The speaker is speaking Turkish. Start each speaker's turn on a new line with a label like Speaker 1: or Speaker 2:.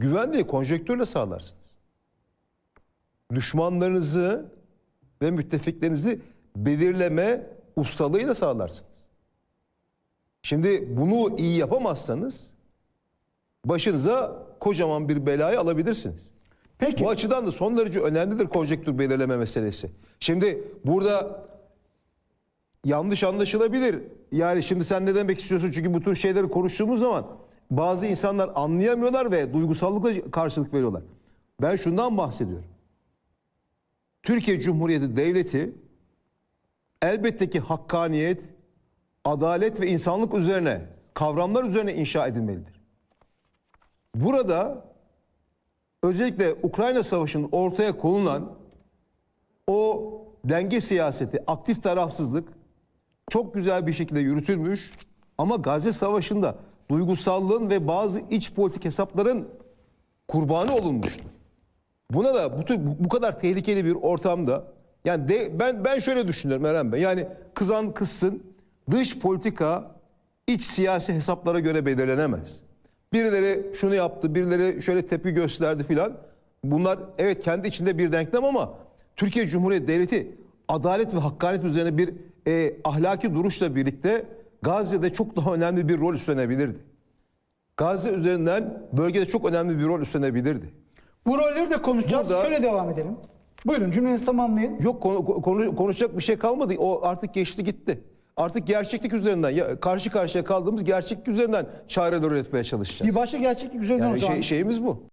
Speaker 1: Güvenliği konjektörle sağlarsınız. Düşmanlarınızı ve müttefiklerinizi belirleme ustalığıyla sağlarsınız. Şimdi bunu iyi yapamazsanız başınıza kocaman bir belayı alabilirsiniz.
Speaker 2: Peki.
Speaker 1: Bu açıdan da son derece önemlidir konjektür belirleme meselesi. Şimdi burada yanlış anlaşılabilir. Yani şimdi sen ne demek istiyorsun? Çünkü bu tür şeyleri konuştuğumuz zaman bazı insanlar anlayamıyorlar ve duygusallıkla karşılık veriyorlar. Ben şundan bahsediyorum. Türkiye Cumhuriyeti Devleti elbette ki hakkaniyet, adalet ve insanlık üzerine, kavramlar üzerine inşa edilmelidir. Burada özellikle Ukrayna Savaşı'nın ortaya konulan o denge siyaseti, aktif tarafsızlık çok güzel bir şekilde yürütülmüş ama Gazze Savaşı'nda duygusallığın ve bazı iç politik hesapların kurbanı olunmuştur. Buna da bu, bu kadar tehlikeli bir ortamda yani de, ben ben şöyle düşünüyorum Eren Bey. Yani kızan kızsın dış politika iç siyasi hesaplara göre belirlenemez. Birileri şunu yaptı, birileri şöyle tepki gösterdi filan. Bunlar evet kendi içinde bir denklem ama Türkiye Cumhuriyeti Devleti adalet ve hakkaniyet üzerine bir e, ahlaki duruşla birlikte Gazze'de çok daha önemli bir rol üstlenebilirdi. Gazze üzerinden bölgede çok önemli bir rol üstlenebilirdi.
Speaker 2: Bu rolleri de konuşacağız.
Speaker 1: Burada-
Speaker 2: Şöyle devam edelim. Buyurun cümlenizi tamamlayın.
Speaker 1: Yok konu, konu- konuşacak bir şey kalmadı. O artık geçti gitti. Artık gerçeklik üzerinden ya, karşı karşıya kaldığımız gerçeklik üzerinden çareler üretmeye çalışacağız.
Speaker 2: Bir başka gerçeklik üzerinden o
Speaker 1: Yani
Speaker 2: zaman.
Speaker 1: şey, şeyimiz bu.